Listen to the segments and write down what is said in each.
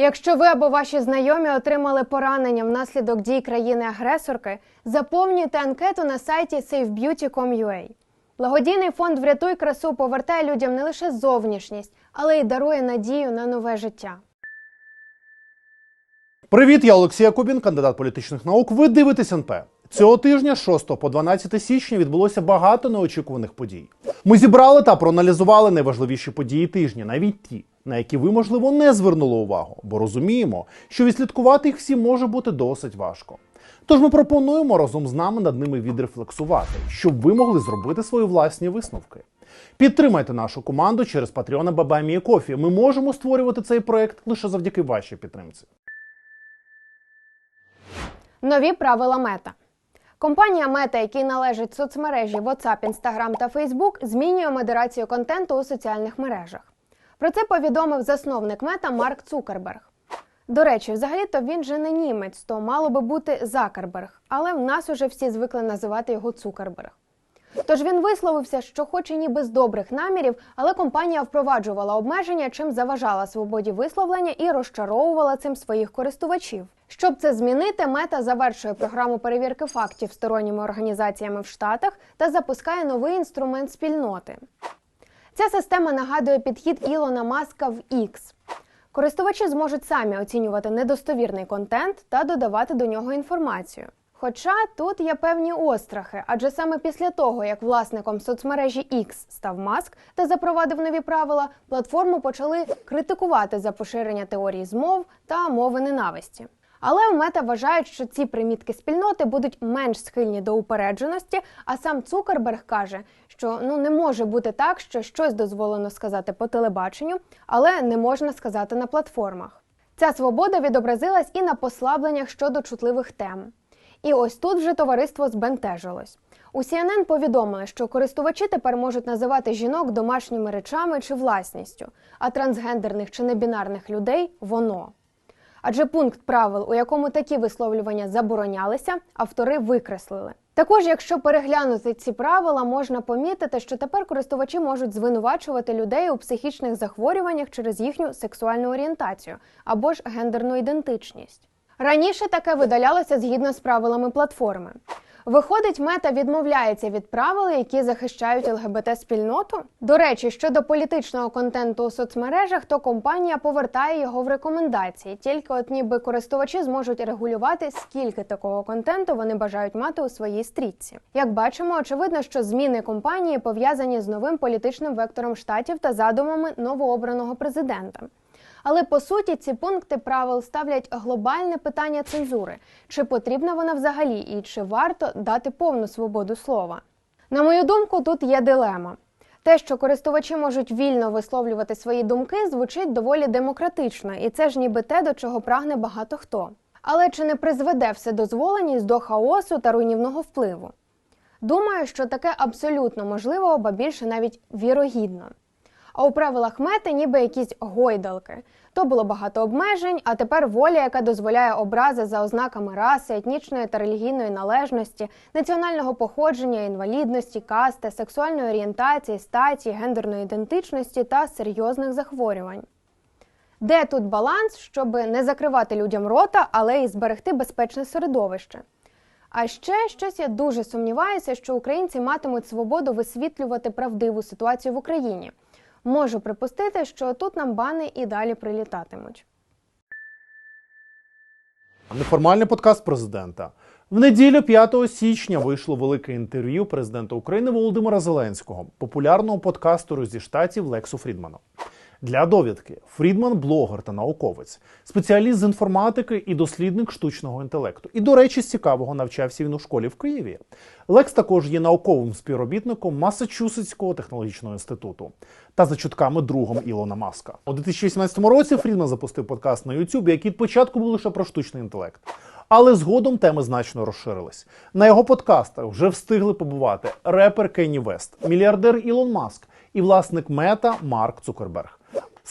Якщо ви або ваші знайомі отримали поранення внаслідок дій країни-агресорки, заповнюйте анкету на сайті safebeauty.com.ua. Благодійний фонд Врятуй красу повертає людям не лише зовнішність, але й дарує надію на нове життя. Привіт, я Олексій Якубін, кандидат політичних наук. Ви дивитесь НП. Цього тижня, з 6 по 12 січня, відбулося багато неочікуваних подій. Ми зібрали та проаналізували найважливіші події тижня, навіть ті, на які ви, можливо, не звернули увагу, бо розуміємо, що відслідкувати їх всі може бути досить важко. Тож ми пропонуємо разом з нами над ними відрефлексувати, щоб ви могли зробити свої власні висновки. Підтримайте нашу команду через Patreon Бабамі Кофі. Ми можемо створювати цей проект лише завдяки вашій підтримці. Нові правила мета. Компанія Мета, якій належать соцмережі WhatsApp, Instagram та Facebook, змінює модерацію контенту у соціальних мережах. Про це повідомив засновник мета Марк Цукерберг. До речі, взагалі-то він же не німець, то мало би бути Закерберг, але в нас уже всі звикли називати його Цукерберг. Тож він висловився, що, хоч і ніби з добрих намірів, але компанія впроваджувала обмеження, чим заважала свободі висловлення і розчаровувала цим своїх користувачів. Щоб це змінити, мета завершує програму перевірки фактів сторонніми організаціями в Штатах та запускає новий інструмент спільноти. Ця система нагадує підхід Ілона Маска в X. Користувачі зможуть самі оцінювати недостовірний контент та додавати до нього інформацію. Хоча тут є певні острахи, адже саме після того, як власником соцмережі X став Маск та запровадив нові правила, платформу почали критикувати за поширення теорії змов та мови ненависті. Але в мета вважають, що ці примітки спільноти будуть менш схильні до упередженості. А сам Цукерберг каже, що ну не може бути так, що щось дозволено сказати по телебаченню, але не можна сказати на платформах. Ця свобода відобразилась і на послабленнях щодо чутливих тем. І ось тут вже товариство збентежилось. У CNN повідомили, що користувачі тепер можуть називати жінок домашніми речами чи власністю, а трансгендерних чи небінарних людей воно. Адже пункт правил, у якому такі висловлювання заборонялися, автори викреслили. Також, якщо переглянути ці правила, можна помітити, що тепер користувачі можуть звинувачувати людей у психічних захворюваннях через їхню сексуальну орієнтацію або ж гендерну ідентичність. Раніше таке видалялося згідно з правилами платформи. Виходить, мета відмовляється від правил, які захищають ЛГБТ-спільноту. До речі, щодо політичного контенту у соцмережах, то компанія повертає його в рекомендації. Тільки от ніби користувачі зможуть регулювати, скільки такого контенту вони бажають мати у своїй стрічці. Як бачимо, очевидно, що зміни компанії пов'язані з новим політичним вектором штатів та задумами новообраного президента. Але по суті ці пункти правил ставлять глобальне питання цензури: чи потрібна вона взагалі, і чи варто дати повну свободу слова? На мою думку, тут є дилема. Те, що користувачі можуть вільно висловлювати свої думки, звучить доволі демократично, і це ж ніби те, до чого прагне багато хто. Але чи не призведе вседозволеність до хаосу та руйнівного впливу? Думаю, що таке абсолютно можливо, ба більше навіть вірогідно. А у правилах мети ніби якісь гойдалки. То було багато обмежень, а тепер воля, яка дозволяє образи за ознаками раси, етнічної та релігійної належності, національного походження, інвалідності, касти, сексуальної орієнтації, статі, гендерної ідентичності та серйозних захворювань. Де тут баланс, щоб не закривати людям рота, але й зберегти безпечне середовище? А ще щось я дуже сумніваюся, що українці матимуть свободу висвітлювати правдиву ситуацію в Україні. Можу припустити, що тут нам бани і далі прилітатимуть. Неформальний подкаст президента. В неділю 5 січня вийшло велике інтерв'ю президента України Володимира Зеленського, популярного подкастеру зі штатів Лексу Фрідмана. Для довідки Фрідман блогер та науковець, спеціаліст з інформатики і дослідник штучного інтелекту. І, до речі, з цікавого навчався він у школі в Києві. Лекс також є науковим співробітником Масачусетського технологічного інституту та за чутками другом Ілона Маска. У 2018 році Фрідман запустив подкаст на YouTube, який спочатку був лише про штучний інтелект. Але згодом теми значно розширились. На його подкастах вже встигли побувати репер Кенні Вест, мільярдер Ілон Маск і власник мета Марк Цукерберг.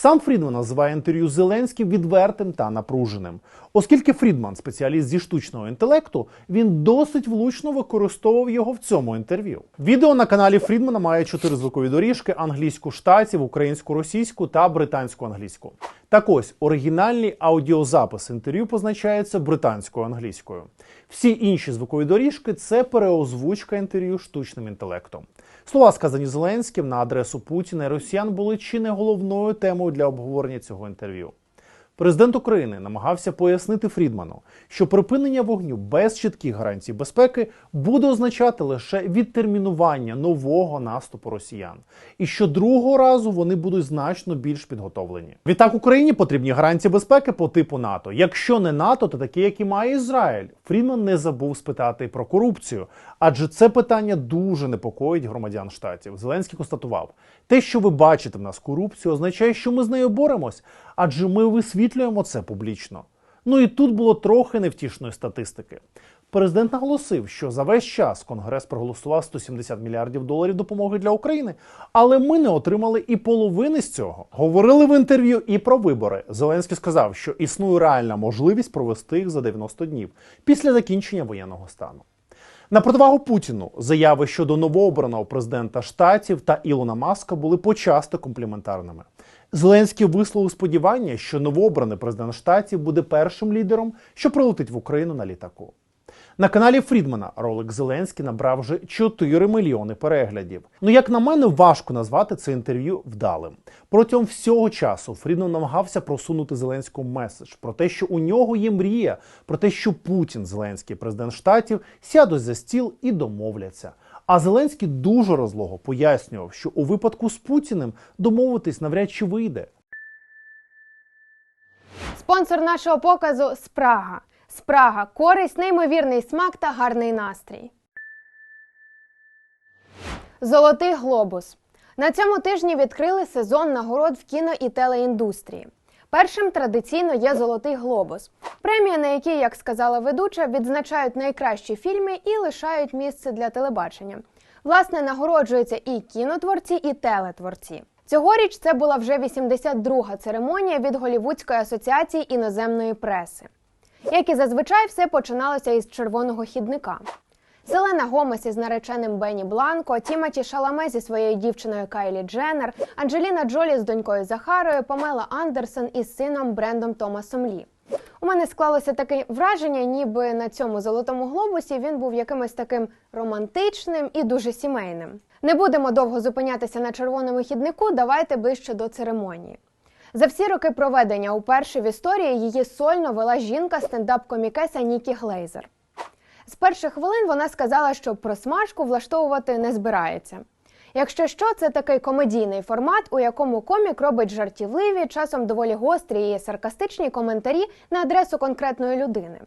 Сам Фрідман називає інтерв'ю Зеленським відвертим та напруженим. Оскільки Фрідман спеціаліст зі штучного інтелекту, він досить влучно використовував його в цьому інтерв'ю. Відео на каналі Фрідмана має чотири звукові доріжки: англійську штатів, українську російську та британську англійську. Так ось оригінальний аудіозапис інтерв'ю позначається британською англійською. Всі інші звукові доріжки це переозвучка інтерв'ю штучним інтелектом. Слова, сказані Зеленським на адресу Путіна і Росіян, були чи не головною темою для обговорення цього інтерв'ю. Президент України намагався пояснити Фрідману, що припинення вогню без чітких гарантій безпеки буде означати лише відтермінування нового наступу росіян, і що другого разу вони будуть значно більш підготовлені. Відтак Україні потрібні гарантії безпеки по типу НАТО. Якщо не НАТО, то такі, які має Ізраїль. Фрідман не забув спитати про корупцію, адже це питання дуже непокоїть громадян штатів. Зеленський констатував: те, що ви бачите в нас корупцію, означає, що ми з нею боремось, адже ми висвітлюємо це публічно. Ну і тут було трохи невтішної статистики. Президент наголосив, що за весь час Конгрес проголосував 170 мільярдів доларів допомоги для України, але ми не отримали і половини з цього. Говорили в інтерв'ю і про вибори. Зеленський сказав, що існує реальна можливість провести їх за 90 днів після закінчення воєнного стану. На противагу Путіну заяви щодо новообраного президента штатів та Ілона Маска були почасто компліментарними. Зеленський висловив сподівання, що новообраний президент штатів буде першим лідером, що прилетить в Україну на літаку. На каналі Фрідмана ролик Зеленський набрав вже 4 мільйони переглядів. Ну, як на мене, важко назвати це інтерв'ю вдалим. Протягом всього часу Фрідман намагався просунути Зеленському меседж про те, що у нього є мрія, про те, що Путін, Зеленський, президент штатів, сядуть за стіл і домовляться. А Зеленський дуже розлого пояснював, що у випадку з Путіним домовитись навряд чи вийде. Спонсор нашого показу Спрага. Спрага користь, неймовірний смак та гарний настрій. Золотий глобус. На цьому тижні відкрили сезон нагород в кіно і телеіндустрії. Першим традиційно є Золотий глобус, премія, на якій, як сказала ведуча, відзначають найкращі фільми і лишають місце для телебачення. Власне, нагороджуються і кінотворці, і телетворці. Цьогоріч це була вже 82-га церемонія від Голівудської асоціації іноземної преси. Як і зазвичай, все починалося із червоного хідника. Селена Гомес із нареченим Бенні Бланко, Тімоті Шаламе зі своєю дівчиною Кайлі Дженнер, Анджеліна Джолі з донькою Захарою, Памела Андерсон із сином Брендом Томасом Лі. У мене склалося таке враження, ніби на цьому золотому глобусі він був якимось таким романтичним і дуже сімейним. Не будемо довго зупинятися на червоному хіднику. Давайте ближче до церемонії. За всі роки проведення уперше в історії її сольно вела жінка стендап-комікеса Нікі Глейзер. З перших хвилин вона сказала, що просмажку влаштовувати не збирається. Якщо що, це такий комедійний формат, у якому комік робить жартівливі, часом доволі гострі і саркастичні коментарі на адресу конкретної людини.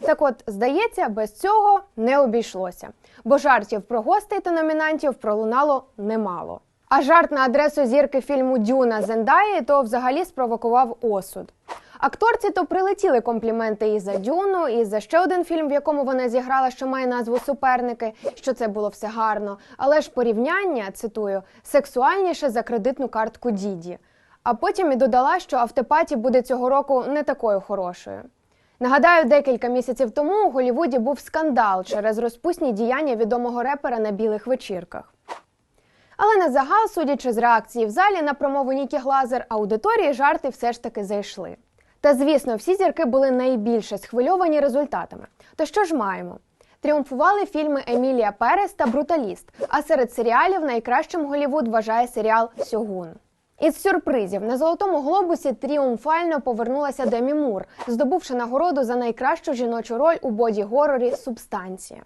Так от, здається, без цього не обійшлося, бо жартів про гостей та номінантів пролунало немало. А жарт на адресу зірки фільму Дюна Зендаї то взагалі спровокував осуд. Акторці то прилетіли компліменти і за Дюну, і за ще один фільм, в якому вона зіграла, що має назву Суперники, що це було все гарно. Але ж порівняння, цитую, сексуальніше за кредитну картку Діді. А потім і додала, що автопаті буде цього року не такою хорошою. Нагадаю, декілька місяців тому у Голівуді був скандал через розпусні діяння відомого репера на білих вечірках. Але на загал, судячи з реакції в залі на промову Нікі Глазер, аудиторії жарти все ж таки зайшли. Та звісно, всі зірки були найбільше схвильовані результатами. То що ж маємо? Тріумфували фільми Емілія Перес та Бруталіст. А серед серіалів найкращим Голівуд вважає серіал Сьогун. Із сюрпризів на золотому глобусі тріумфально повернулася Демі Мур, здобувши нагороду за найкращу жіночу роль у боді-горорі Субстанція.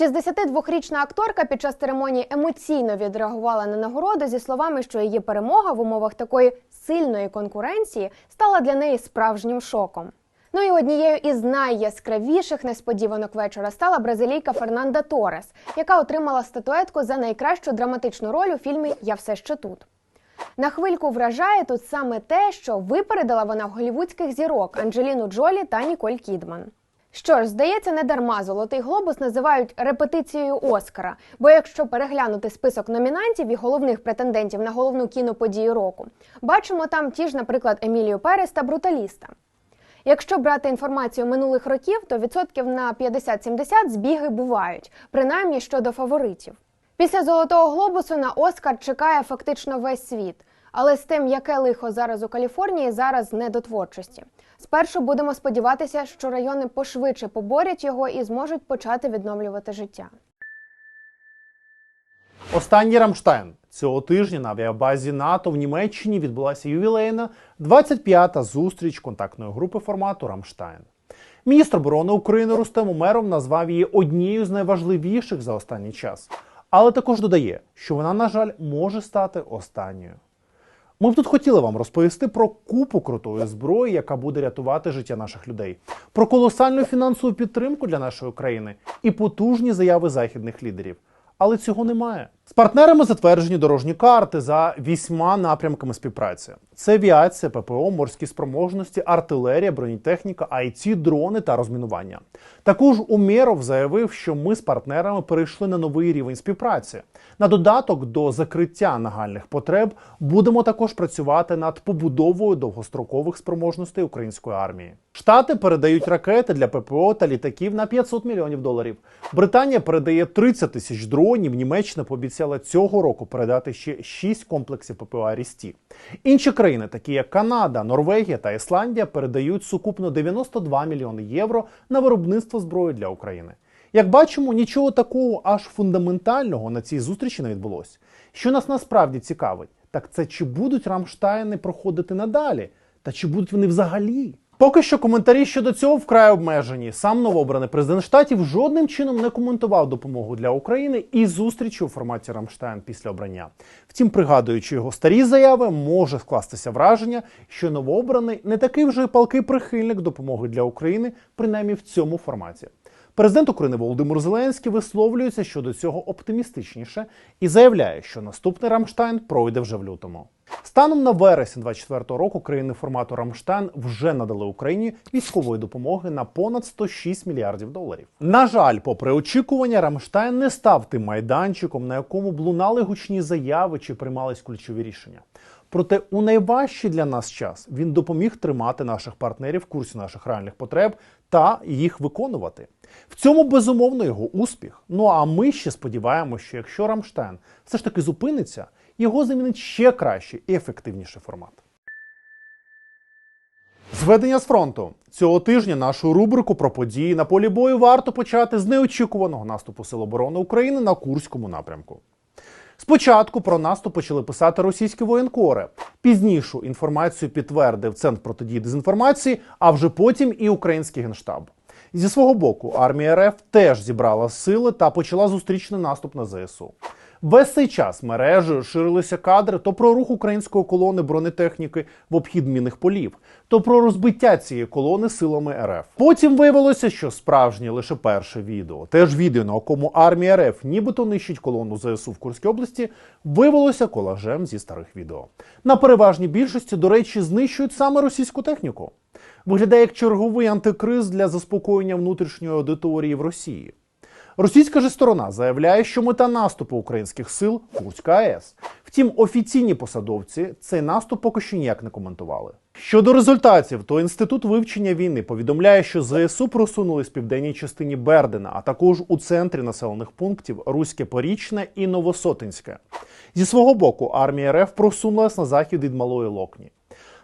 62-річна акторка під час церемонії емоційно відреагувала на нагороду зі словами, що її перемога в умовах такої сильної конкуренції стала для неї справжнім шоком. Ну і однією із найяскравіших несподіванок вечора стала бразилійка Фернанда Торес, яка отримала статуетку за найкращу драматичну роль у фільмі Я все ще тут. На хвильку вражає тут саме те, що випередила вона голівудських зірок Анджеліну Джолі та Ніколь Кідман. Що ж, здається, не дарма золотий глобус називають репетицією Оскара. Бо якщо переглянути список номінантів і головних претендентів на головну кіноподію року, бачимо там ті ж, наприклад, Емілію Перес та Бруталіста. Якщо брати інформацію минулих років, то відсотків на 50-70 збіги бувають, принаймні щодо фаворитів. Після золотого глобусу на Оскар чекає фактично весь світ. Але з тим, яке лихо зараз у Каліфорнії, зараз не до творчості. Спершу будемо сподіватися, що райони пошвидше поборять його і зможуть почати відновлювати життя. Останній Рамштайн цього тижня на авіабазі НАТО в Німеччині відбулася ювілейна 25-та зустріч контактної групи формату Рамштайн. Міністр оборони України Рустем Умеров назвав її однією з найважливіших за останній час, але також додає, що вона, на жаль, може стати останньою. Ми б тут хотіли вам розповісти про купу крутої зброї, яка буде рятувати життя наших людей, про колосальну фінансову підтримку для нашої країни і потужні заяви західних лідерів. Але цього немає. З партнерами затверджені дорожні карти за вісьма напрямками співпраці: це авіація, ППО, морські спроможності, артилерія, бронетехніка, IT, дрони та розмінування. Також Умєров заявив, що ми з партнерами перейшли на новий рівень співпраці. На додаток до закриття нагальних потреб будемо також працювати над побудовою довгострокових спроможностей української армії. Штати передають ракети для ППО та літаків на 500 мільйонів доларів. Британія передає 30 тисяч дронів. Німеччина пообіцяла цього року передати ще 6 комплексів ППО Арісті. Інші країни, такі як Канада, Норвегія та Ісландія, передають сукупно 92 мільйони євро на виробництво зброї для України. Як бачимо, нічого такого аж фундаментального на цій зустрічі не відбулося. Що нас насправді цікавить, так це чи будуть Рамштайни проходити надалі, та чи будуть вони взагалі? Поки що коментарі щодо цього вкрай обмежені. Сам новообраний президент штатів жодним чином не коментував допомогу для України і зустрічі у форматі Рамштайн після обрання. Втім, пригадуючи його старі заяви, може скластися враження, що новообраний не такий вже палкий прихильник допомоги для України, принаймні в цьому форматі. Президент України Володимир Зеленський висловлюється щодо цього оптимістичніше і заявляє, що наступний Рамштайн пройде вже в лютому. Станом на вересень 24 року країни формату Рамштайн вже надали Україні військової допомоги на понад 106 мільярдів доларів. На жаль, попри очікування, Рамштайн не став тим майданчиком, на якому б лунали гучні заяви чи приймались ключові рішення. Проте у найважчий для нас час він допоміг тримати наших партнерів в курсі наших реальних потреб та їх виконувати. В цьому безумовно його успіх. Ну а ми ще сподіваємося, що якщо Рамштайн все ж таки зупиниться, його замінить ще кращий і ефективніший формат. Зведення з фронту цього тижня нашу рубрику про події на полі бою варто почати з неочікуваного наступу Сил оборони України на Курському напрямку. Спочатку про наступ почали писати російські воєнкори. Пізнішу інформацію підтвердив Центр протидії дезінформації, а вже потім і український генштаб. Зі свого боку, армія РФ теж зібрала сили та почала зустрічний наступ на ЗСУ. Весь цей час мережею ширилися кадри то про рух української колони бронетехніки в обхід мінних полів, то про розбиття цієї колони силами РФ. Потім виявилося, що справжнє лише перше відео, теж відео, на якому армія РФ нібито нищить колону ЗСУ в Курській області, виявилося колажем зі старих відео. На переважній більшості, до речі, знищують саме російську техніку. Виглядає як черговий антикриз для заспокоєння внутрішньої аудиторії в Росії. Російська ж сторона заявляє, що мета наступу українських сил Курська АЕС. Втім, офіційні посадовці цей наступ поки що ніяк не коментували. Щодо результатів, то інститут вивчення війни повідомляє, що ЗСУ просунулись в південній частині Бердена, а також у центрі населених пунктів Руське Порічне і Новосотинське. Зі свого боку, армія РФ просунулась на захід від Малої Локні.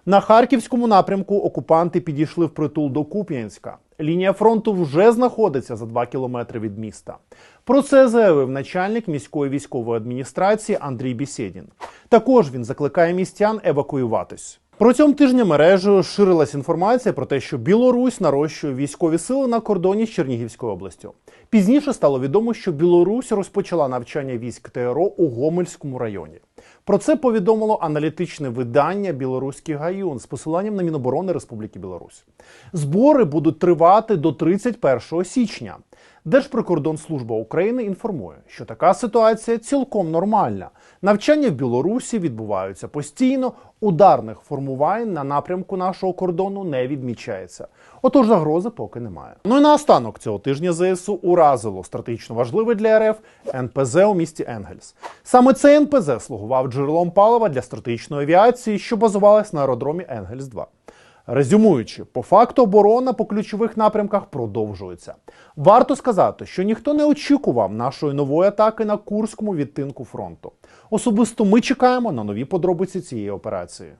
На харківському напрямку окупанти підійшли впритул до Куп'янська. Лінія фронту вже знаходиться за 2 кілометри від міста. Про це заявив начальник міської військової адміністрації Андрій Бісєдін. Також він закликає містян евакуюватись. Протягом тижня мережею ширилась інформація про те, що Білорусь нарощує військові сили на кордоні з Чернігівською областю. Пізніше стало відомо, що Білорусь розпочала навчання військ ТРО у Гомельському районі. Про це повідомило аналітичне видання Білоруський гаюн з посиланням на Міноборони Республіки Білорусь. Збори будуть тривати до 31 січня. Держприкордонслужба України інформує, що така ситуація цілком нормальна. Навчання в Білорусі відбуваються постійно, ударних формувань на напрямку нашого кордону не відмічається. Отож загрози поки немає. Ну і наостанок цього тижня ЗСУ уразило стратегічно важливе для РФ НПЗ у місті Енгельс. Саме цей НПЗ слугував джерелом палива для стратегічної авіації, що базувалась на аеродромі Енгельс 2 Резюмуючи, по факту оборона по ключових напрямках продовжується. Варто сказати, що ніхто не очікував нашої нової атаки на Курському відтинку фронту. Особисто ми чекаємо на нові подробиці цієї операції.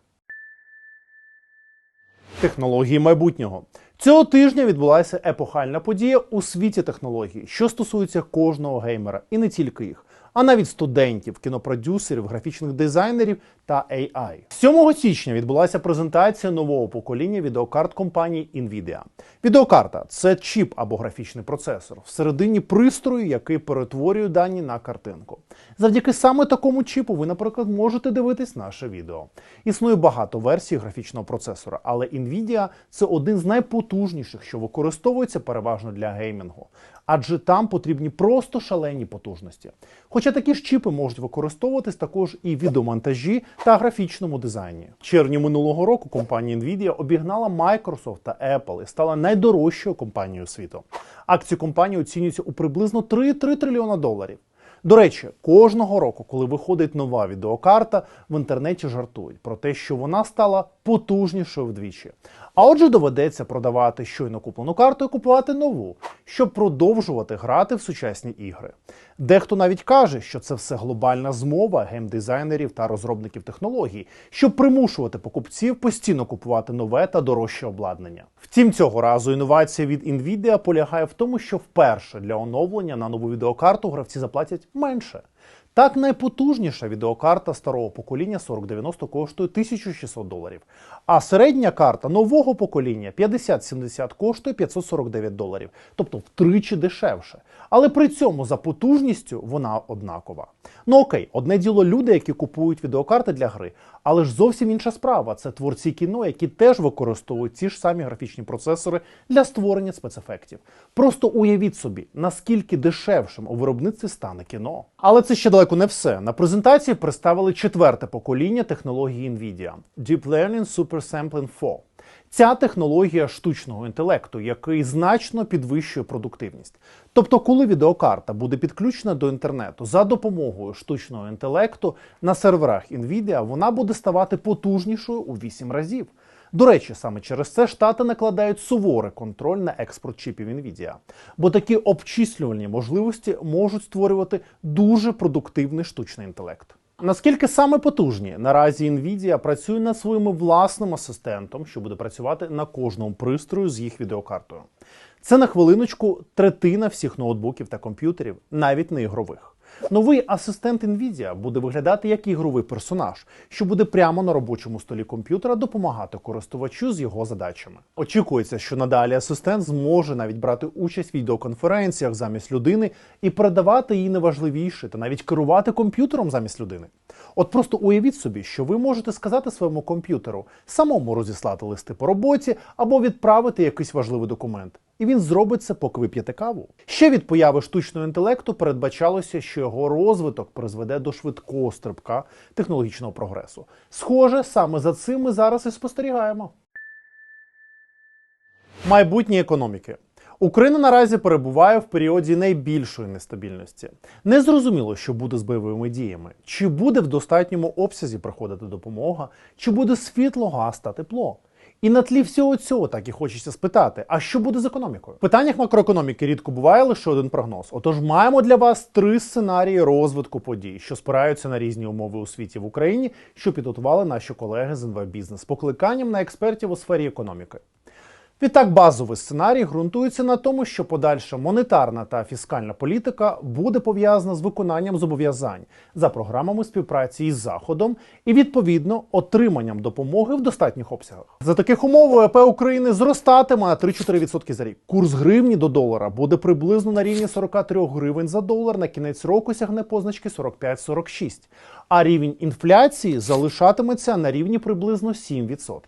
Технології майбутнього цього тижня відбулася епохальна подія у світі технологій, що стосується кожного геймера, і не тільки їх, а навіть студентів, кінопродюсерів, графічних дизайнерів та AI. 7 січня відбулася презентація нового покоління відеокарт компанії Nvidia. Відеокарта це чіп або графічний процесор всередині пристрою, який перетворює дані на картинку. Завдяки саме такому чіпу ви, наприклад, можете дивитись наше відео. Існує багато версій графічного процесора, але Nvidia – це один з найпотужніших, що використовується переважно для геймінгу. Адже там потрібні просто шалені потужності. Хоча такі ж чіпи можуть використовуватись також і в відеомонтажі та графічному дизайні. В червні минулого року компанія Nvidia обігнала Microsoft та Apple і стала найдорожчою компанією світу. Акції компанії оцінюються у приблизно 3,3 трильйона доларів. До речі, кожного року, коли виходить нова відеокарта, в інтернеті жартують про те, що вона стала потужнішою вдвічі. А отже, доведеться продавати щойно куплену карту і купувати нову, щоб продовжувати грати в сучасні ігри. Дехто навіть каже, що це все глобальна змова геймдизайнерів та розробників технологій, щоб примушувати покупців постійно купувати нове та дорожче обладнання. Втім, цього разу інновація від Nvidia полягає в тому, що вперше для оновлення на нову відеокарту гравці заплатять менше. Так, найпотужніша відеокарта старого покоління 4090 коштує 1600 доларів, а середня карта нового покоління 5070 коштує 549 доларів, тобто втричі дешевше. Але при цьому за потужністю вона однакова. Ну окей, одне діло люди, які купують відеокарти для гри, але ж зовсім інша справа це творці кіно, які теж використовують ці ж самі графічні процесори для створення спецефектів. Просто уявіть собі, наскільки дешевшим у виробництві стане кіно. Але це ще далеко не все. На презентації представили четверте покоління технології NVIDIA – Deep Learning Super Sampling 4. Ця технологія штучного інтелекту, який значно підвищує продуктивність. Тобто, коли відеокарта буде підключена до інтернету за допомогою штучного інтелекту на серверах NVIDIA, вона буде ставати потужнішою у 8 разів. До речі, саме через це штати накладають суворий контроль на експорт чіпів NVIDIA, бо такі обчислювальні можливості можуть створювати дуже продуктивний штучний інтелект. Наскільки саме потужні наразі Nvidia працює над своїм власним асистентом, що буде працювати на кожному пристрою з їх відеокартою. Це на хвилиночку третина всіх ноутбуків та комп'ютерів, навіть не ігрових. Новий асистент Nvidia буде виглядати як ігровий персонаж, що буде прямо на робочому столі комп'ютера допомагати користувачу з його задачами. Очікується, що надалі асистент зможе навіть брати участь в відеоконференціях замість людини і передавати їй неважливіше та навіть керувати комп'ютером замість людини. От просто уявіть собі, що ви можете сказати своєму комп'ютеру самому розіслати листи по роботі або відправити якийсь важливий документ. І він зробить це, поки ви п'єте каву. Ще від появи штучного інтелекту передбачалося, що його розвиток призведе до швидкого стрибка технологічного прогресу. Схоже, саме за цим ми зараз і спостерігаємо. Майбутнє економіки. Україна наразі перебуває в періоді найбільшої нестабільності. Незрозуміло, що буде з бойовими діями, чи буде в достатньому обсязі приходити допомога, чи буде світло, газ та тепло. І на тлі всього цього так і хочеться спитати: а що буде з економікою? В питаннях макроекономіки рідко буває лише один прогноз. Отож, маємо для вас три сценарії розвитку подій, що спираються на різні умови у світі в Україні, що підготували наші колеги з НВ Бізнес покликанням на експертів у сфері економіки. Відтак, базовий сценарій ґрунтується на тому, що подальша монетарна та фіскальна політика буде пов'язана з виконанням зобов'язань за програмами співпраці із Заходом і відповідно отриманням допомоги в достатніх обсягах. За таких умов ВВП України зростатиме на 3-4% за рік. Курс гривні до долара буде приблизно на рівні 43 гривень за долар. На кінець року сягне позначки 45-46, а рівень інфляції залишатиметься на рівні приблизно 7%.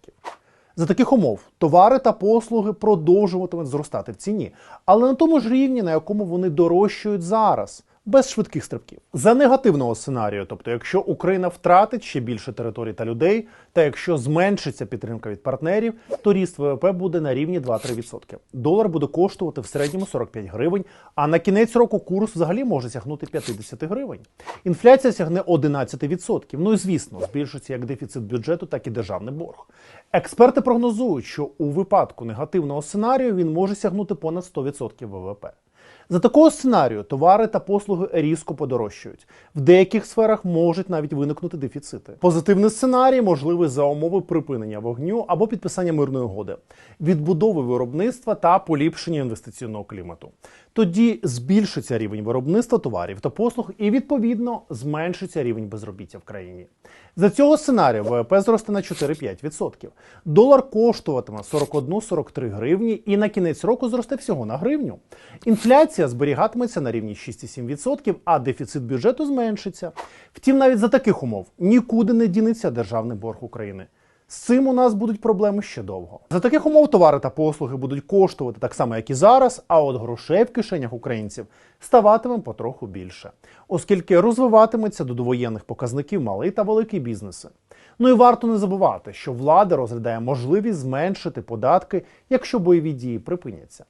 За таких умов товари та послуги продовжуватимуть зростати в ціні, але на тому ж рівні, на якому вони дорожчають зараз. Без швидких стрибків за негативного сценарію, тобто, якщо Україна втратить ще більше територій та людей, та якщо зменшиться підтримка від партнерів, то ріст ВВП буде на рівні 2-3%. Долар буде коштувати в середньому 45 гривень, а на кінець року курс взагалі може сягнути 50 гривень. Інфляція сягне 11%. Ну і звісно, збільшиться як дефіцит бюджету, так і державний борг. Експерти прогнозують, що у випадку негативного сценарію він може сягнути понад 100% ВВП. За такого сценарію товари та послуги різко подорожчають. В деяких сферах можуть навіть виникнути дефіцити. Позитивний сценарій можливий за умови припинення вогню або підписання мирної угоди, відбудови виробництва та поліпшення інвестиційного клімату. Тоді збільшиться рівень виробництва товарів та послуг і відповідно зменшиться рівень безробіття в країні. За цього сценарію ВВП зросте на 4-5%. Долар коштуватиме 41-43 гривні і на кінець року зросте всього на гривню. Інфляція зберігатиметься на рівні 6,7%, а дефіцит бюджету зменшиться. Втім, навіть за таких умов нікуди не дінеться державний борг України. З цим у нас будуть проблеми ще довго. За таких умов товари та послуги будуть коштувати так само, як і зараз, а от грошей в кишенях українців ставатиме потроху більше, оскільки розвиватиметься до довоєнних показників малий та великий бізнеси. Ну і варто не забувати, що влада розглядає можливість зменшити податки, якщо бойові дії припиняться.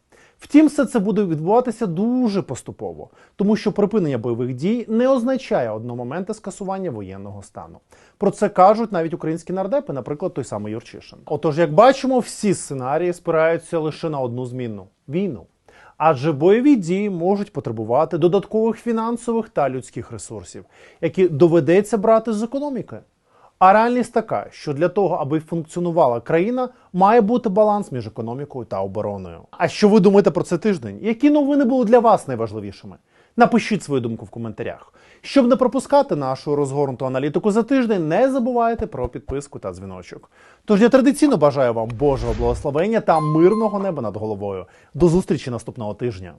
Втім, все це буде відбуватися дуже поступово, тому що припинення бойових дій не означає одномоментне скасування воєнного стану. Про це кажуть навіть українські нардепи, наприклад, той самий Юрчишин. Отож, як бачимо, всі сценарії спираються лише на одну змінну війну. Адже бойові дії можуть потребувати додаткових фінансових та людських ресурсів, які доведеться брати з економіки. А реальність така, що для того, аби функціонувала країна, має бути баланс між економікою та обороною. А що ви думаєте про цей тиждень? Які новини були для вас найважливішими? Напишіть свою думку в коментарях. Щоб не пропускати нашу розгорнуту аналітику за тиждень, не забувайте про підписку та дзвіночок. Тож я традиційно бажаю вам Божого благословення та мирного неба над головою. До зустрічі наступного тижня.